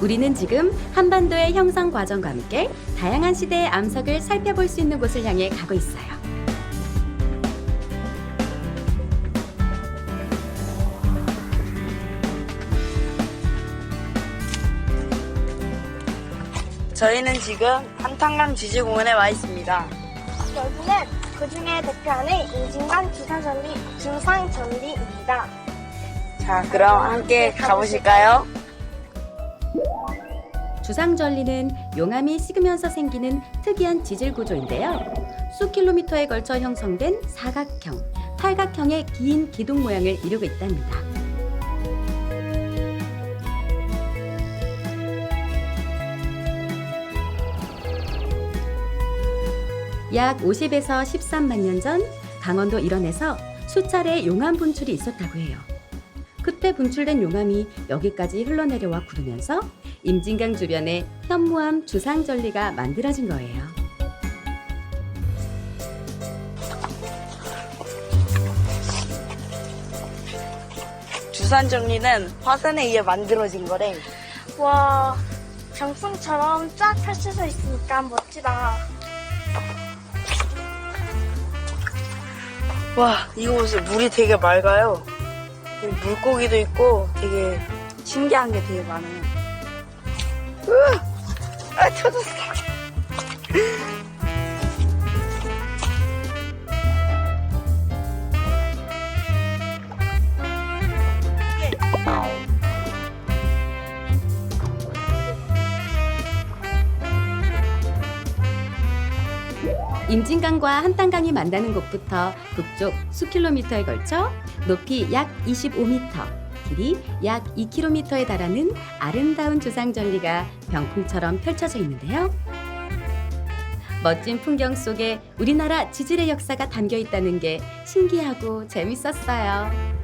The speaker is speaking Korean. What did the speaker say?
우리는 지금 한반도의 형성 과정과 함께 다양한 시대의 암석을 살펴볼 수 있는 곳을 향해 가고 있어요. 저희는 지금 한탄강 지질공원에 와 있습니다. 여기는 그 중에 대표하는 임진강 주상전리, 주상전리입니다. 자, 그럼 함께 가보실까요? 주상절리는 용암이 식으면서 생기는 특이한 지질 구조인데요. 수 킬로미터에 걸쳐 형성된 사각형, 팔각형의 긴 기둥 모양을 이루고 있답니다. 약 50에서 13만 년 전 강원도 일원에서 수차례 용암 분출이 있었다고 해요. 그때 분출된 용암이 여기까지 흘러내려와 구르면서 임진강 주변에 현무암 주상절리가 만들어진 거예요. 주산 정리는 화산에 의해 만들어진 거래. 와, 병풍처럼 쫙 펼쳐져 있으니까 멋지다. 와, 이거 보세요. 물이 되게 맑아요. 물고기도 있고 되게 신기한 게 되게 많아요. 으아! 아, 터졌어. 임진강과 한탄강이 만나는 곳부터 북쪽 수킬로미터에 걸쳐 높이 약 25m, 길이 약 2km에 달하는 아름다운 주상절리가 병풍처럼 펼쳐져 있는데요. 멋진 풍경 속에 우리나라 지질의 역사가 담겨 있다는 게 신기하고 재밌었어요.